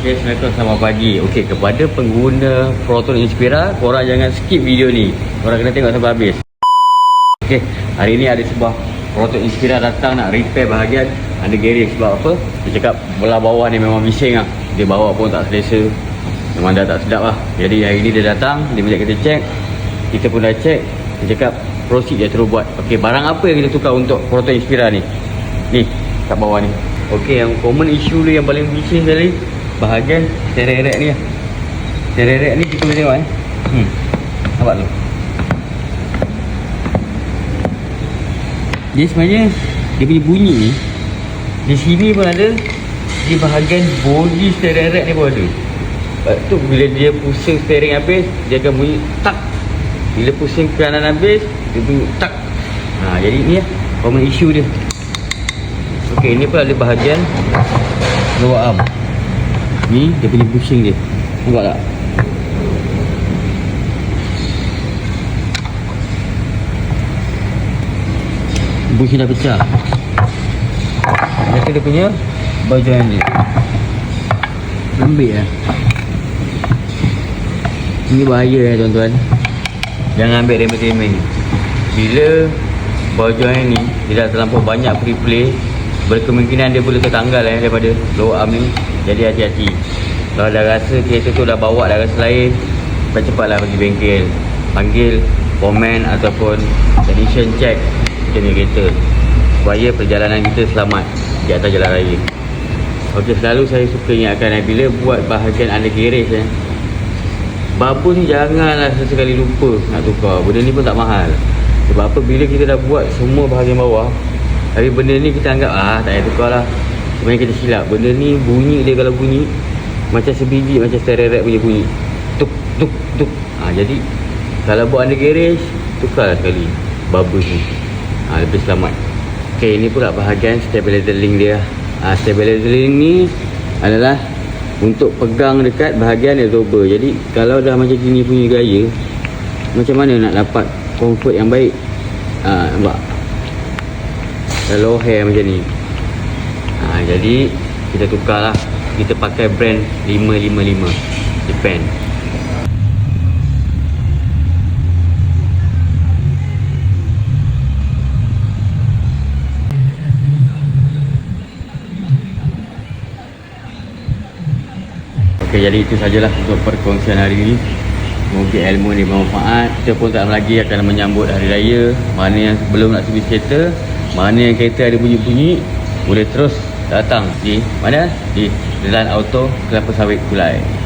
Okay, Assalamualaikum selamat pagi. Okay, kepada pengguna Proton Inspira Korang jangan skip video ni. Korang kena tengok sampai habis. Okay, hari ni ada sebuah Proton Inspira datang nak repair bahagian. Under garage sebab apa? Dia cakap belah bawah ni memang bising lah Dia bawa pun tak selesa. Memang dah tak sedap lah Jadi hari ni dia datang Dia minta kita check. Kita pun dah check. Dia cakap proceed dia terus buat. Okay, barang apa yang kita tukar untuk Proton Inspira ni? Ni, kat bawah ni. Okay, yang common issue dia yang paling bising sekali Bahagian stereo rack ni lah. Stereo rack ni kita boleh tengok eh. Hmm, nampak tu? Dia sebenarnya Dia punya bunyi ni Di sini pun ada Di bahagian body stereo rack ni pun ada. Lepas tu bila dia pusing steering habis Dia akan bunyi tak. Bila pusing kanan habis Dia bunyi tak. Ha, Jadi ni lah Common issue dia. Okey, ini pun ada bahagian lower arm. Ni dia punya bushing dia. Nampak tak? Bushing dah pecah. Tu dia punya bahagian dia. Lembik lah. Ini bahaya ya tuan-tuan. Jangan ambil remeh-remeh. Bila bahagian ni dia dah terlampau banyak free play berkemungkinan dia boleh tertanggal eh daripada lower arm ni jadi hati-hati. Kalau dah rasa kereta tu dah bawa dah rasa lain cepat-cepatlah pergi bengkel. Panggil komen ataupun technician check jenis kereta supaya perjalanan kita selamat di atas jalan raya. Ok selalu saya suka ingatkan eh, bila buat bahagian under garage eh Babus ni janganlah sesekali lupa nak tukar. Benda ni pun tak mahal. Sebab apa? Bila kita dah buat semua bahagian bawah tapi benda ni kita anggap ah tak payah tukar lah. Sebenarnya kita silap. Benda ni bunyi dia kalau bunyi Macam sebiji macam stereo punya bunyi. Tuk tuk tuk. Ha, Jadi Kalau buat under garage Tukar sekali. Bubbles ni. Ha, Lebih selamat. Okay ini pula bahagian stabilizer link dia. Ha, Stabilizer link ni Adalah Untuk pegang dekat bahagian absorber. Jadi Kalau dah macam gini punya gaya Macam mana nak dapat Comfort yang baik? Ha, Nampak low hair macam ni. Ha, jadi kita tukar lah kita pakai brand 555 depend ok jadi itu sajalah untuk perkongsian hari ini Semoga ilmu ni bermanfaat. Kita pun tak lagi akan menyambut hari raya. Mana yang belum nak servis kereta mana yang kereta ada bunyi-bunyi boleh terus datang. Di mana? Di Jalan Auto Kelapa Sawit Kulai